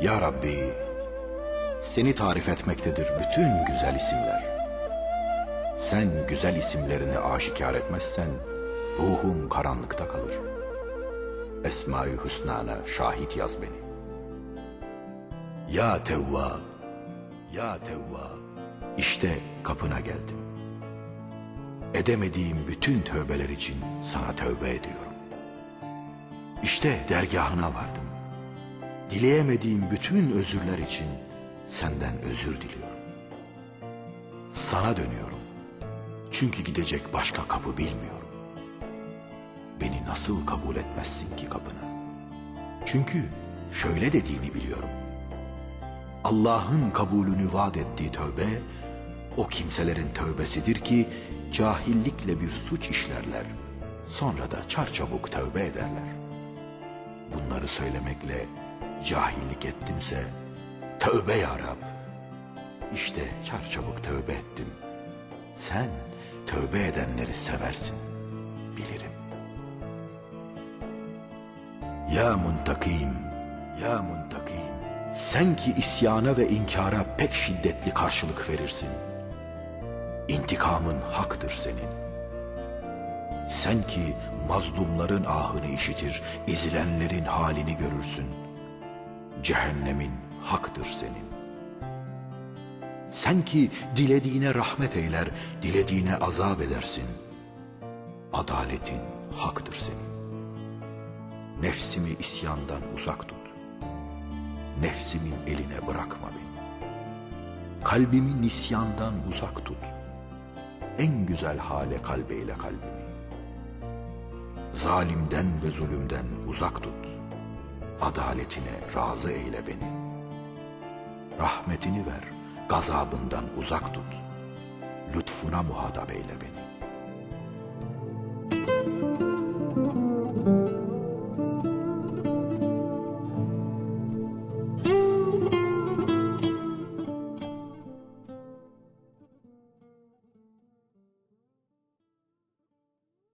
Ya Rabbi, seni tarif etmektedir bütün güzel isimler. Sen güzel isimlerini aşikar etmezsen, ruhum karanlıkta kalır. Esma-i Hüsna'na şahit yaz beni. Ya Tevvab, Ya Tevvab, işte kapına geldim. Edemediğim bütün tövbeler için sana tövbe ediyorum. İşte dergahına vardım. Dileyemediğim bütün özürler için senden özür diliyorum. Sana dönüyorum. Çünkü gidecek başka kapı bilmiyorum. Beni nasıl kabul etmezsin ki kapına? Çünkü şöyle dediğini biliyorum. Allah'ın kabulünü vaat ettiği tövbe, o kimselerin tövbesidir ki cahillikle bir suç işlerler. Sonra da çarçabuk tövbe ederler. Bunları söylemekle cahillik ettimse tövbe ya Rab. İşte çarçabuk tövbe ettim. Sen tövbe edenleri seversin, bilirim. Ya muntakim, ya muntakim. Sen ki isyana ve inkara pek şiddetli karşılık verirsin. İntikamın haktır senin. Sen ki mazlumların ahını işitir, ezilenlerin halini görürsün. Cehennemin haktır senin. Sen ki dilediğine rahmet eyler, dilediğine azap edersin. Adaletin haktır senin. Nefsimi isyandan uzak tut. Nefsimin eline bırakma beni. Kalbimi nisyandan uzak tut. En güzel hale kalbeyle kalbimi. Zalimden ve zulümden uzak tut. Adaletine razı eyle beni. Rahmetini ver, gazabından uzak tut. Lütfuna muhatap eyle beni.